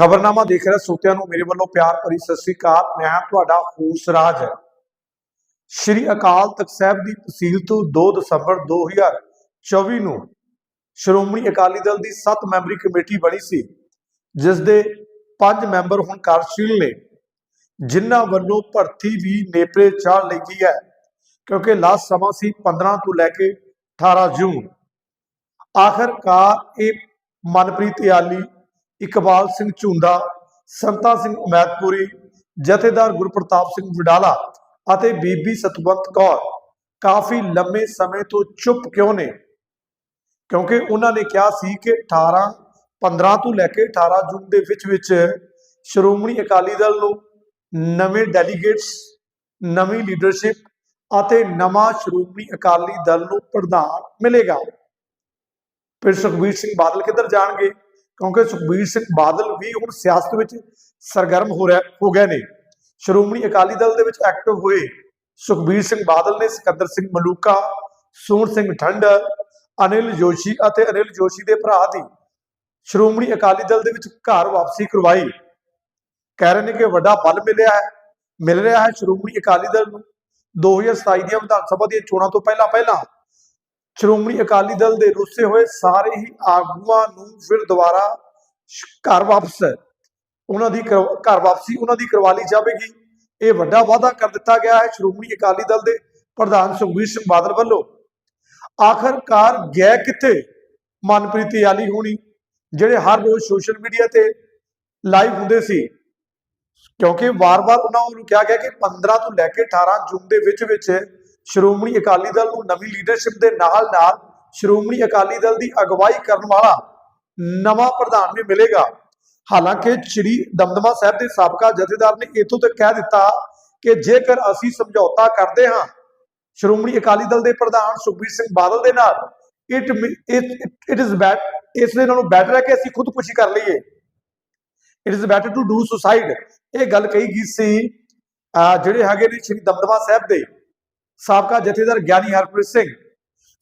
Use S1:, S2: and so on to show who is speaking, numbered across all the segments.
S1: ਖਬਰਨਾਮਾ ਦੇਖ ਰਿਹਾ ਸੋਤਿਆਂ ਨੂੰ, ਮੇਰੇ ਵੱਲੋਂ ਪਿਆਰ ਭਰੀ ਸਤਿ ਸ੍ਰੀ ਅਕਾਲ। ਮੈਂ ਤੁਹਾਡਾ ਹੋਸ ਰਾਜ ਸ਼੍ਰੀ ਅਕਾਲ ਤਖਤ ਸਾਹਿਬ ਦੀ ਤਹਿਸੀਲ ਤੋਂ 2 ਦਸੰਬਰ 2024 ਨੂੰ ਸ਼੍ਰੋਮਣੀ ਅਕਾਲੀ ਦਲ ਦੀ 7 ਮੈਂਬਰੀ ਕਮੇਟੀ ਬਣੀ ਸੀ, ਜਿਸ ਦੇ 5 ਮੈਂਬਰ ਹੁਣ ਕਾਰਜਸ਼ੀਲ ਨੇ, ਜਿਨ੍ਹਾਂ ਵੱਲੋਂ ਭਰਤੀ ਵੀ ਨੇਪਰੇ ਚਾੜ ਲਈ ਗਈ ਹੈ, ਕਿਉਂਕਿ ਲਾਸਟ ਸਮਾਂ ਸੀ 15 ਤੋਂ ਲੈ ਕੇ 18 ਜੂਨ। ਆਖਰਕਾਰ ਇਹ ਮਨਪ੍ਰੀਤ ਇਆਲੀ ਇਕਬਾਲ ਸਿੰਘ ਝੁੰਦਾ ਸੰਤਾ ਸਿੰਘ ਉਮੈਦਪੁਰੀ, ਜਥੇਦਾਰ ਗੁਰਪ੍ਰਤਾਪ ਸਿੰਘ ਵਡਾਲਾ ਅਤੇ ਬੀਬੀ ਸਤਵੰਤ ਕੌਰ ਕਾਫੀ ਲੰਮੇ ਸਮੇਂ ਤੋਂ ਚੁੱਪ ਕਿਉਂ ਨੇ? ਕਿਉਂਕਿ ਉਹਨਾਂ ਨੇ ਕਿਹਾ ਸੀ ਕਿ 18 15 ਤੋਂ ਲੈ ਕੇ 18 ਜੂਨ ਦੇ ਵਿੱਚ ਵਿੱਚ ਸ਼੍ਰੋਮਣੀ ਅਕਾਲੀ ਦਲ ਨੂੰ ਨਵੇਂ ਡੈਲੀਗੇਟਸ ਨਵੀਂ ਲੀਡਰਸ਼ਿਪ ਅਤੇ ਨਵਾਂ ਸ਼੍ਰੋਮਣੀ ਅਕਾਲੀ ਦਲ ਨੂੰ ਪ੍ਰਧਾਨ ਮਿਲੇਗਾ। ਫਿਰ ਸੁਖਬੀਰ ਸਿੰਘ ਬਾਦਲ ਕਿੱਧਰ ਜਾਣਗੇ? ਕਿਉਂਕਿ ਸੁਖਬੀਰ ਸਿੰਘ ਬਾਦਲ ਵੀ ਹੁਣ ਸਿਆਸਤ ਵਿੱਚ ਸਰਗਰਮ ਹੋ ਰਿਹਾ ਹੋ ਗਏ ਨੇ। ਸ਼੍ਰੋਮਣੀ ਅਕਾਲੀ ਦਲ ਦੇ ਵਿੱਚ ਐਕਟਿਵ ਹੋਏ ਸੁਖਬੀਰ ਸਿੰਘ ਬਾਦਲ ਨੇ ਸਿਕੰਦਰ ਸਿੰਘ ਮਲੂਕਾ, ਸੋਹਣ ਸਿੰਘ ਠੰਡਰ ਅਨਿਲ ਜੋਸ਼ੀ ਅਤੇ ਅਨਿਲ ਜੋਸ਼ੀ ਦੇ ਭਰਾ ਦੀ ਸ਼੍ਰੋਮਣੀ ਅਕਾਲੀ ਦਲ ਦੇ ਵਿੱਚ ਘਰ ਵਾਪਸੀ ਕਰਵਾਈ। ਕਹਿ ਰਹੇ ਨੇ ਕਿ ਵੱਡਾ ਬਲ ਮਿਲਿਆ ਹੈ। ਮਿਲ ਰਿਹਾ ਹੈ ਸ਼੍ਰੋਮਣੀ ਅਕਾਲੀ ਦਲ ਨੂੰ। 2027 ਦੀਆਂ ਵਿਧਾਨ ਸਭਾ ਦੀਆਂ ਚੋਣਾਂ ਤੋਂ ਪਹਿਲਾਂ ਪਹਿਲਾਂ ਸ਼੍ਰੋਮਣੀ ਅਕਾਲੀ ਦਲ ਦੇ ਰੁੱਸੇ ਹੋਏ ਸਾਰੇ ਹੀ ਆਗੂਆਂ ਨੂੰ ਫਿਰ ਦੁਬਾਰਾ ਘਰ ਵਾਪਸ, ਉਹਨਾਂ ਦੀ ਘਰ ਵਾਪਸੀ, ਉਹਨਾਂ ਦੀ ਕਰਵਾ ਲਈ ਜਾਵੇਗੀ। ਇਹ ਵੱਡਾ ਵਾਅਦਾ ਕਰ ਦਿੱਤਾ ਗਿਆ ਹੈ ਸ਼੍ਰੋਮਣੀ ਅਕਾਲੀ ਦਲ ਦੇ ਪ੍ਰਧਾਨ ਸੁਖਬੀਰ ਸਿੰਘ ਬਾਦਲ ਵੱਲੋਂ। ਆਖਰਕਾਰ ਗਏ ਕਿੱਥੇ ਮਨਪ੍ਰੀਤ ਯਾਲੀ ਹੋਣੀ, ਜਿਹੜੇ ਹਰ ਰੋਜ਼ ਸੋਸ਼ਲ ਮੀਡੀਆ ਤੇ ਲਾਈਵ ਹੁੰਦੇ ਸੀ, ਕਿਉਂਕਿ ਵਾਰ-ਵਾਰ ਉਹਨਾਂ ਨੂੰ ਕਿਹਾ ਗਿਆ ਕਿ 15 ਤੋਂ ਲੈ ਕੇ 18 ਜੂਨ ਦੇ ਵਿੱਚ ਵਿੱਚ ਸ਼੍ਰੋਮਣੀ ਅਕਾਲੀ ਦਲ ਨੂੰ ਨਵੀਂ ਲੀਡਰਸ਼ਿਪ ਦੇ ਨਾਲ-ਨਾਲ ਸ਼੍ਰੋਮਣੀ ਅਕਾਲੀ ਦਲ ਦੀ ਅਗਵਾਈ ਕਰਨ ਵਾਲਾ ਨਵਾਂ ਪ੍ਰਧਾਨ ਵੀ ਮਿਲੇਗਾ। ਹਾਲਾਂਕਿ ਸ਼੍ਰੀ ਦਮਦਮਾ ਸਾਹਿਬ ਦੇ ਸਾਬਕਾ ਜਥੇਦਾਰ ਨੇ ਇਥੋਂ ਤੱਕ ਕਹਿ ਦਿੱਤਾ ਕਿ ਜੇਕਰ ਅਸੀਂ ਸਮਝੌਤਾ ਕਰਦੇ ਹਾਂ ਸ਼੍ਰੋਮਣੀ ਅਕਾਲੀ ਦਲ ਦੇ ਪ੍ਰਧਾਨ ਸੁਖਬੀਰ ਸਿੰਘ ਬਾਦਲ ਦੇ ਨਾਲ ਇਟ ਇਟ ਇਜ਼ ਬੈਟ ਇਸ ਦੇ ਨਾਲੋਂ ਬੈਟਰ ਹੈ ਕਿ ਅਸੀਂ ਖੁਦਕੁਸ਼ੀ ਕਰ ਲਈਏ। It is better to do suicide ਇਹ ਗੱਲ ਕਹੀ ਗਈ ਸੀ, ਅਹ ਜਿਹੜੇ ਹੈਗੇ ਨੇ ਸ਼੍ਰੀ ਦਮਦਮਾ ਸਾਹਿਬ ਦੇ। ਸਾਬਕਾ ਜਥੇਦਾਰ ਗਿਆਨੀ ਹਰਪ੍ਰੀਤ ਸਿੰਘ।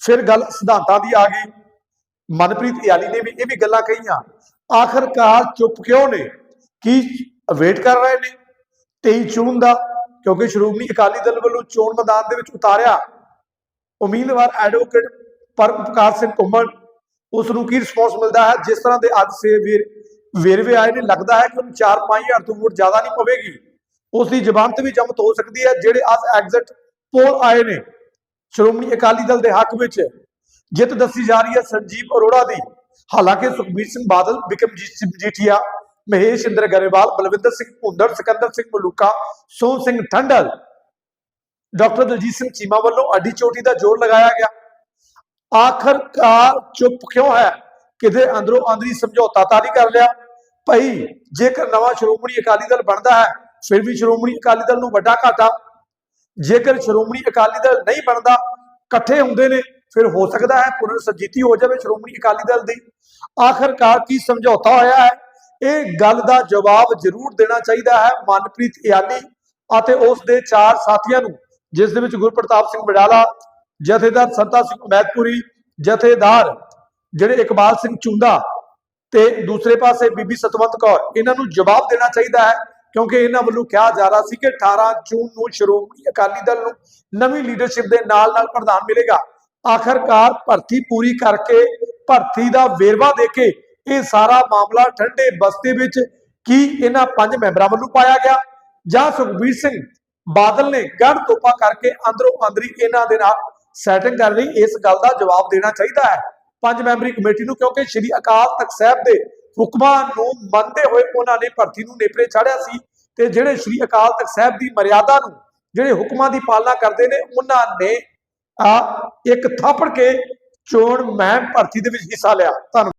S1: ਫਿਰ ਗੱਲ ਸਿਧਾਂਤਾਂ ਦੀ ਆ ਗਈ। ਮਨਪ੍ਰੀਤ ਇਆਲੀ ਨੇ ਵੀ ਇਹ ਵੀ ਗੱਲਾਂ ਕਹੀਆਂ। ਆਖਰਕਾਰ ਚੁੱਪ ਕਿਉਂ ਨੇ? ਕੀ ਵੇਟ ਕਰ ਰਹੇ ਨੇ? 23 ਜੂਨ ਦਾ, ਕਿਉਂਕਿ ਸ਼੍ਰੋਮਣੀ ਅਕਾਲੀ ਦਲ ਵੱਲੋਂ ਚੋਣ ਮੈਦਾਨ ਦੇ ਵਿੱਚ ਉਤਾਰਿਆ। ਉਮੀਦਵਾਰ ਐਡਵੋਕੇਟ ਪਰਮਪਕਾਰ ਸਿੰਘ ਘੁੰਮਣ। ਉਸ ਨੂੰ ਕੀ ਰਿਸਪੌਂਸ ਮਿਲਦਾ ਹੈ? ਜਿਸ ਤਰ੍ਹਾਂ ਦੇ ਅੱਜ ਸੇ ਵੀਰ ਵੇਰਵੇ ਆਏ ਨੇ, ਲੱਗਦਾ ਹੈ ਕਿ ਉਹਨੂੰ 4-5000 ਤੋਂ ਵੋਟ ਜ਼ਿਆਦਾ ਨਹੀਂ ਪਵੇਗੀ। ਉਸ ਦੀ ਜ਼ਬਾਨ ਤੇ ਵੀ ਜ਼ਮਤ ਹੋ ਸਕਦੀ ਹੈ, ਜਿਹੜੇ ਅੱਜ ਐਗਜ਼ਿਟ ਪੋਲ ਆਏ ਨੇ। ਸ਼੍ਰੋਮਣੀ ਅਕਾਲੀ ਦਲ ਦੇ ਹੱਕ ਵਿੱਚ ਜਿੱਤ ਦੱਸੀ ਜਾ ਰਹੀ ਹੈ ਸੰਜੀਵ ਅਰੋੜਾ ਦੀ। ਹਾਲਾਂਕਿ ਸੁਖਬੀਰ ਸਿੰਘ ਬਾਦਲ, ਬਿਕਮਜੀਤ ਸਿੰਘ ਮਜੀਠੀਆ ਮਹੇਸ਼ ਇੰਦਰ ਗਰੇਵਾਲ, ਬਲਵਿੰਦਰ ਸਿੰਘ ਭੁੰਦੜ, ਸਿਕੰਦਰ ਸਿੰਘ ਮਲੂਕਾ ਸੋਹਣ ਸਿੰਘ ਠੰਡਲ, ਡਾਕਟਰ ਦਲਜੀਤ ਸਿੰਘ ਚੀਮਾ ਵੱਲੋਂ ਅੱਡੀ ਚੋਟੀ ਦਾ ਜੋਰ ਲਗਾਇਆ ਗਿਆ। ਆਖਰਕਾਰ ਚੁੱਪ ਕਿਉਂ ਹੈ? ਕਿਤੇ ਅੰਦਰੋਂ ਅੰਦਰੀ ਸਮਝੌਤਾ ਤਾਂ ਨਹੀਂ ਕਰ ਲਿਆ। ਭਾਈ, ਜੇਕਰ ਨਵਾਂ ਸ਼੍ਰੋਮਣੀ ਅਕਾਲੀ ਦਲ ਬਣਦਾ ਹੈ, ਫਿਰ ਵੀ ਸ਼੍ਰੋਮਣੀ ਅਕਾਲੀ ਦਲ ਨੂੰ ਵੱਡਾ ਘਾਟਾ ਜੇਕਰ ਸ਼੍ਰੋਮਣੀ ਅਕਾਲੀ ਦਲ ਨਹੀਂ ਬਣਦਾ, ਇਕੱਠੇ ਹੁੰਦੇ ਨੇ, ਫਿਰ ਹੋ ਸਕਦਾ ਹੈ ਪੁਨਰ ਸੰਜੀਤੀ ਹੋ ਜਾਵੇ ਸ਼੍ਰੋਮਣੀ ਅਕਾਲੀ ਦਲ ਦੀ। ਆਖਰਕਾਰ ਕੀ ਸਮਝੌਤਾ ਹੋਇਆ ਹੈ? ਇਹ ਗੱਲ ਦਾ ਜਵਾਬ ਜ਼ਰੂਰ ਦੇਣਾ ਚਾਹੀਦਾ ਹੈ ਮਨਪ੍ਰੀਤ ਇਆਲੀ ਅਤੇ ਉਸ ਦੇ ਚਾਰ ਸਾਥੀਆਂ ਨੂੰ, ਜਿਸ ਦੇ ਵਿੱਚ ਗੁਰਪ੍ਰਤਾਪ ਸਿੰਘ ਬਡਾਲਾ, ਜਥੇਦਾਰ ਸੰਤਾ ਸਿੰਘ ਮੈਦਪੁਰੀ ਜਥੇਦਾਰ ਜਿਹੜੇ ਇਕਬਾਲ ਸਿੰਘ ਚੁੰਦਾ ਤੇ ਦੂਸਰੇ ਪਾਸੇ ਬੀਬੀ ਸਤਵੰਤ ਕੌਰ, ਇਹਨਾਂ ਨੂੰ ਜਵਾਬ ਦੇਣਾ ਚਾਹੀਦਾ ਹੈ ਕਿਉਂਕਿ ਇਹਨਾਂ ਵੱਲੋਂ ਕਿਹਾ ਜਾ ਰਿਹਾ ਸੀ ਕਿ 18 ਜੂਨ ਨੂੰ ਸ਼੍ਰੋਮਣੀ ਅਕਾਲੀ ਦਲ ਨੂੰ ਨਵੀਂ ਲੀਡਰਸ਼ਿਪ ਦੇ ਨਾਲ ਨਾਲ ਪ੍ਰਧਾਨ ਮਿਲੇਗਾ। ਆਖਰਕਾਰ ਭਰਤੀ ਪੂਰੀ ਕਰਕੇ ਭਰਤੀ ਦਾ ਵੇਰਵਾ ਦੇ ਕੇ ਇਹ ਸਾਰਾ ਮਾਮਲਾ ਠੰਡੇ ਬਸਤੇ ਵਿੱਚ ਕੀ ਇਹਨਾਂ ਪੰਜ ਮੈਂਬਰਾਂ ਵੱਲੋਂ ਪਾਇਆ ਗਿਆ? ਜਾਂ ਸੁਖਬੀਰ ਸਿੰਘ ਬਾਦਲ ਨੇ ਗੜ ਤੋਪਾ ਕਰਕੇ ਅੰਦਰੋਂ ਅੰਦਰੀ ਇਹਨਾਂ ਦੇ ਨਾਲ ਸੈਟਿੰਗ ਕਰ ਲਈ? ਇਸ ਗੱਲ ਦਾ ਜਵਾਬ ਦੇਣਾ ਚਾਹੀਦਾ ਹੈ। ਪੰਜ ਮੈਂਬਰੀ ਕਮੇਟੀ ਨੂੰ ਕਿਉਂਕਿ ਸ਼੍ਰੀ ਅਕਾਲ ਤਖਤ ਸਾਹਿਬ ਦੇ ਹੁਕਮਾਂ ਨੂੰ ਮੰਨਦੇ ਹੋਏ ਉਹਨਾਂ ਨੇ ਭਰਤੀ ਨੂੰ ਨੇਪਰੇ ਚਾੜਿਆ ਸੀ ਤੇ ਜਿਹੜੇ ਸ਼੍ਰੀ ਅਕਾਲ ਤਖਤ ਸਾਹਿਬ ਦੀ ਮਰਿਆਦਾ ਨੂੰ, ਜਿਹੜੇ ਹੁਕਮਾਂ ਦੀ ਪਾਲਣਾ ਕਰਦੇ ਨੇ, ਉਹਨਾਂ ਨੇ ਆ ਇੱਕ ਥਾਪੜ ਕੇ ਚੋਣ ਮਹਿਮ ਭਰਤੀ ਦੇ ਵਿੱਚ ਹਿੱਸਾ ਲਿਆ। ਧੰਨਵਾਦ।